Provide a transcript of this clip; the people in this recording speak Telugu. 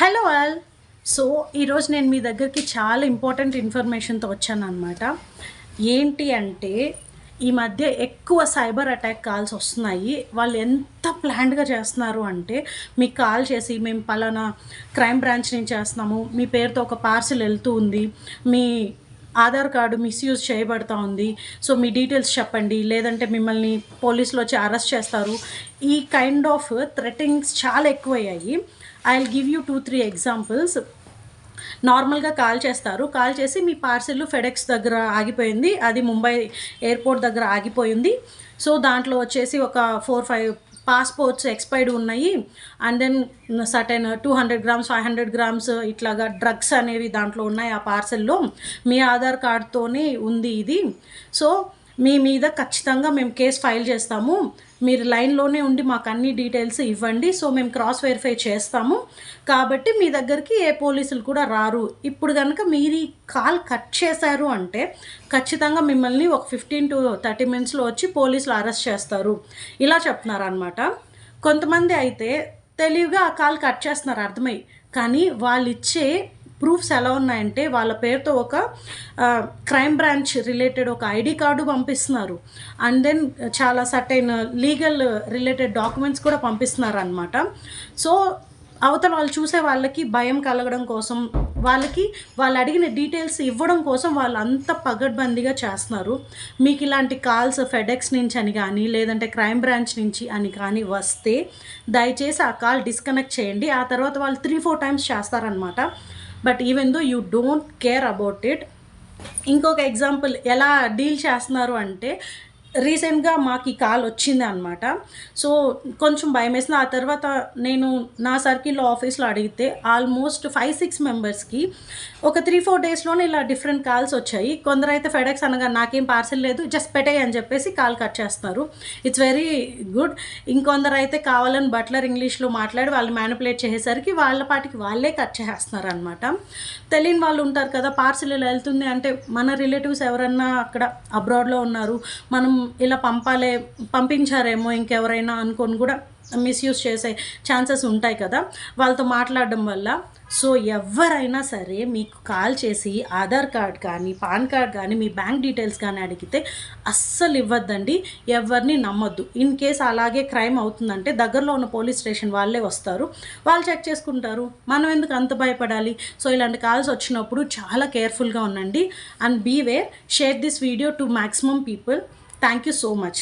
Hello all. సో ఈరోజు నేను మీ దగ్గరికి చాలా ఇంపార్టెంట్ ఇన్ఫర్మేషన్తో వచ్చాను అనమాట ఏంటి అంటే ఈ మధ్య ఎక్కువ సైబర్ అటాక్ కాల్స్ వస్తున్నాయి. వాళ్ళు ఎంత ప్లాన్డ్గా చేస్తున్నారు అంటే మీకు కాల్ చేసి మేము పలానా క్రైమ్ బ్రాంచ్ నుంచి చేస్తున్నాము. మీ పేరుతో ఒక పార్సిల్ వెళ్తూ ఉంది. మీ ఆధార్ కార్డు మిస్యూజ్ చేయబడతా ఉంది. సో మీ డీటెయిల్స్ చెప్పండి. లేదంటే మిమ్మల్ని పోలీసులు వచ్చి అరెస్ట్ చేస్తారు. ఈ కైండ్ ఆఫ్ థ్రెటింగ్స్ చాలా ఎక్కువయ్యాయి. I will give you two three examples నార్మల్గా కాల్ చేస్తారు. కాల్ చేసి మీ పార్సిల్ ఫెడెక్స్ దగ్గర ఆగిపోయింది. అది ముంబై ఎయిర్పోర్ట్ దగ్గర ఆగిపోయింది. సో దాంట్లో వచ్చేసి ఒక ఫోర్ ఫైవ్ పాస్పోర్ట్స్ ఎక్స్పైర్డ్ ఉన్నాయి. And then certain two hundred grams five hundred grams ఇట్లాగా డ్రగ్స్ అనేవి దాంట్లో ఉన్నాయి ఆ పార్సెల్లో. మీ ఆధార్ కార్డ్తోనే ఉంది ఇది. సో మీ మీద ఖచ్చితంగా మేము కేసు ఫైల్ చేస్తాము. మీరు లైన్లోనే ఉండి మాకు అన్ని డీటెయిల్స్ ఇవ్వండి. సో మేము క్రాస్ వెరిఫై చేస్తాము. కాబట్టి మీ దగ్గరికి ఏ పోలీసులు కూడా రారు. ఇప్పుడు కనుక మీరు ఈ కాల్ కట్ చేశారు అంటే ఖచ్చితంగా మిమ్మల్ని ఒక ఫిఫ్టీన్ టు థర్టీ మినిట్స్లో వచ్చి పోలీసులు అరెస్ట్ చేస్తారు. ఇలా చెప్తున్నారనమాట కొంతమంది అయితే తెలివిగా ఆ కాల్ కట్ చేస్తున్నారు అర్థమై. కానీ వాళ్ళు ఇచ్చే ప్రూఫ్స్ ఎలా ఉన్నాయంటే వాళ్ళ పేరుతో ఒక క్రైమ్ బ్రాంచ్ రిలేటెడ్ ఒక ఐడి కార్డు పంపిస్తున్నారు. అండ్ దెన్ చాలా సర్టైన్ లీగల్ రిలేటెడ్ డాక్యుమెంట్స్ కూడా పంపిస్తున్నారు అనమాట సో అవతల వాళ్ళు చూసే వాళ్ళకి భయం కలగడం కోసం వాళ్ళకి వాళ్ళు అడిగిన డీటెయిల్స్ ఇవ్వడం కోసం వాళ్ళు అంత పగడ్బందీగా చేస్తున్నారు. మీకు ఇలాంటి కాల్స్ ఫెడెక్స్ నుంచి అని కానీ లేదంటే క్రైమ్ బ్రాంచ్ నుంచి అని కానీ వస్తే దయచేసి ఆ కాల్ డిస్కనెక్ట్ చేయండి. ఆ తర్వాత వాళ్ళు త్రీ ఫోర్ టైమ్స్ చేస్తారనమాట but even though you don't care about it ఇంకొక ఎగ్జాంపుల్ ఎలా డీల్ చేస్తున్నారు అంటే రీసెంట్గా మాకు ఈ కాల్ వచ్చింది అనమాట సో కొంచెం భయం వేసింది. ఆ తర్వాత నేను నా సర్కిల్లో ఆఫీస్లో అడిగితే ఆల్మోస్ట్ ఫైవ్ సిక్స్ మెంబర్స్కి ఒక త్రీ ఫోర్ డేస్లోనే ఇలా డిఫరెంట్ కాల్స్ వచ్చాయి. కొందరైతే ఫెడెక్స్ అనగా నాకేం పార్సల్ లేదు జస్ట్ పెట్టేయి అని చెప్పేసి కాల్ కట్ చేస్తున్నారు ఇట్స్ వెరీ గుడ్ ఇంకొందరైతే కావాలని బట్లర్ ఇంగ్లీష్లో మాట్లాడి వాళ్ళు మ్యానిపులేట్ చేసేసరికి వాళ్ళ పాటికి వాళ్ళే కట్ చేస్తున్నారు అనమాట తెలియని వాళ్ళు ఉంటారు కదా పార్సిల్ ఇలా వెళ్తుంది అంటే మన రిలేటివ్స్ ఎవరన్నా అక్కడ అబ్రాడ్లో ఉన్నారు మనం ఇలా పంపాలే పంపించారేమో ఇంకెవరైనా అనుకొని కూడా మిస్యూజ్ చేసే ఛాన్సెస్ ఉంటాయి కదా. వాళ్ళతో మాట్లాడడం వల్ల. సో ఎవరైనా సరే మీకు కాల్ చేసి ఆధార్ కార్డ్ కానీ పాన్ కార్డ్ కానీ మీ బ్యాంక్ డీటెయిల్స్ కానీ అడిగితే అస్సలు ఇవ్వద్దండి. ఎవరిని నమ్మొద్దు. ఇన్ కేస్ అలాగే క్రైమ్ అవుతుందంటే దగ్గరలో ఉన్న పోలీస్ స్టేషన్ వాళ్ళే వస్తారు. వాళ్ళు చెక్ చేసుకుంటారు. మనం ఎందుకు అంత భయపడాలి? సో ఇలాంటి కాల్స్ వచ్చినప్పుడు చాలా కేర్ఫుల్గా ఉండండి. And be share this video to maximum people thank you so much